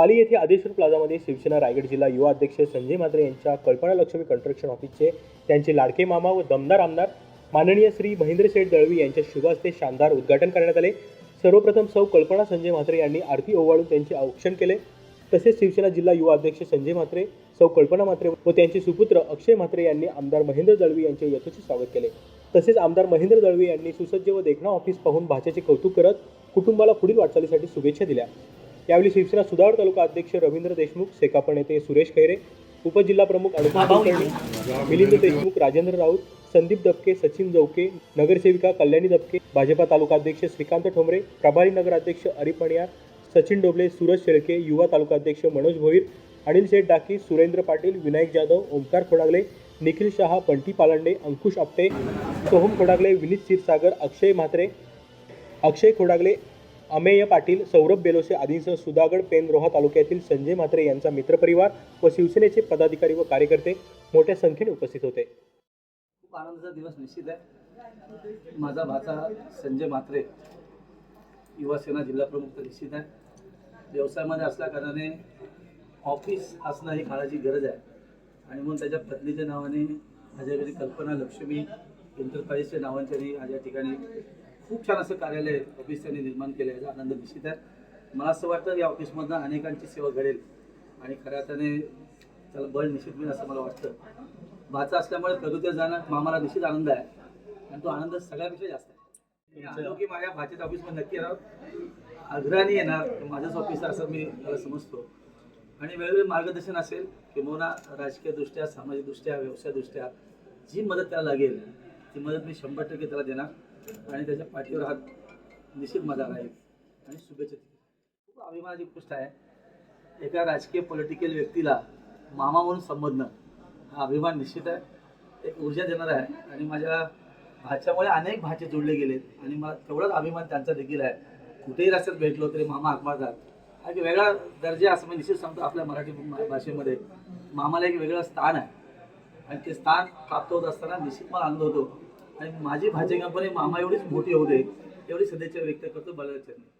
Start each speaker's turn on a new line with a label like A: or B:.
A: पाली येथे आदेश्वर प्लाझामध्ये शिवसेना रायगड जिल्हा युवा अध्यक्ष संजय म्हात्रे यांच्या कल्पना लक्ष्मी कन्स्ट्रक्शन ऑफिसचे त्यांचे लाडके मामा व दमदार आमदार माननीय श्री महेंद्र शेठ दळवी यांच्या शुभ हस्ते शानदार उद्घाटन करण्यात आले. सर्वप्रथम सौ कल्पना संजय म्हात्रे यांनी आरती ओवाळून त्यांचे औक्षण केले. तसेच शिवसेना जिल्हा युवा अध्यक्ष संजय म्हात्रे सौ कल्पना म्हात्रे व त्यांचे सुपुत्र अक्षय म्हात्रे यांनी आमदार महेंद्र दळवी यांचे यथोचित स्वागत केले. तसेच आमदार महेंद्र दळवी यांनी सुसज्ज व देखणा ऑफिस पाहून भाच्याचे कौतुक करत कुटुंबाला पुढील वाटचालीसाठी शुभेच्छा दिल्या. यावेळी शिवसेना सुधार तालुका अध्यक्ष रवींद्र देशमुख सेकापण येथे सुरेश खैरे उपजिल्हा प्रमुख अनुप कुलकर्णी मिलिंद देशमुख राजेंद्र राऊत संदीप दबके सचिन जवके नगरसेविका कल्याणी दबके भाजपा तालुका अध्यक्ष श्रीकांत ठोंबरे प्रभारी नगराध्यक्ष अरी पणियार सचिन डोबले सूरज शेळके युवा तालुका अध्यक्ष मनोज भोईर अनिल शेठ डाकी सुरेंद्र पाटील विनायक जाधव ओमकार खोडागले निखिल शहा बंटी पालांडे अंकुश आपटे सोहम खोडागले विनीत क्षीरसागर अक्षय म्हात्रे अक्षय खोडागले अमेय पाटील सौरभ बेलोसे आदींसह सुधागड पेनरोहा तालुक्यातील संजय म्हात्रे यांचा मित्रपरिवार व शिवसेनेचे पदाधिकारी व कार्यकर्ते मोठ्या संख्येने उपस्थित होते.
B: खूप आनंदाचा दिवस निश्चित आहे. माझा भाचा संजय म्हात्रे युवा सेना जिल्हा प्रमुख तर निश्चित आहे. व्यवसायामध्ये असल्या कारणाने ऑफिस असणं ही काळाची गरज आहे. आणि म्हणून त्याच्या पत्नीच्या नावाने माझ्या घरी कल्पना लक्ष्मी इंटरप्राईजच्या नावांच्या आज माझ्या ठिकाणी खूप छान असं कार्यालय ऑफिस त्यांनी निर्माण केलं याचा आनंद निश्चित आहे. मला असं वाटतं या ऑफिसमधनं अनेकांची सेवा घडेल आणि खऱ्या अर्थाने त्याला बळ निश्चित मिळेल असं मला वाटतं. भाचा असल्यामुळे कधीतरी जाणं मामाला निश्चित आनंद आहे. आणि तो आनंद सगळ्यापेक्षा जास्त आहे. मी आलो की माझ्या भाच्याच्या ऑफिसमध्ये नक्की येणार. अग्रणी येणार माझंच ऑफिस असं मी त्याला समजतो. आणि वेळोवेळी मार्गदर्शन असेल किंवा राजकीयदृष्ट्या सामाजिकदृष्ट्या व्यवसायदृष्ट्या जी मदत त्याला लागेल ती मदत मी शंभर टक्के त्याला देणार. आणि त्याच्या पाठीवर हात निश्चित माझा राहील आणि शुभेच्छा खूप अभिमानाची गोष्ट आहे. एका राजकीय पॉलिटिकल व्यक्तीला मामा म्हणून संबोधणं हा अभिमान निश्चित आहे. एक ऊर्जा देणार आहे. आणि माझ्या भाच्यामुळे अनेक भाचे जोडले गेलेत आणि मला तेवढाच अभिमान त्यांचा देखील आहे. कुठेही रस्त्यात भेटलो तरी मामा आकमारतात हा एक वेगळा दर्जा असं मी निश्चित सांगतो आपल्या मराठी भाषेमध्ये. मामाला एक वेगळं स्थान आहे. आणि ते स्थान प्राप्त होत असताना निश्चित मला आनंद होतो. आणि माझी भाजी कंपनी मामा एवढीच मोठी होऊ दे एवढी सध्याच्या व्यक्त करतो बळाचरणी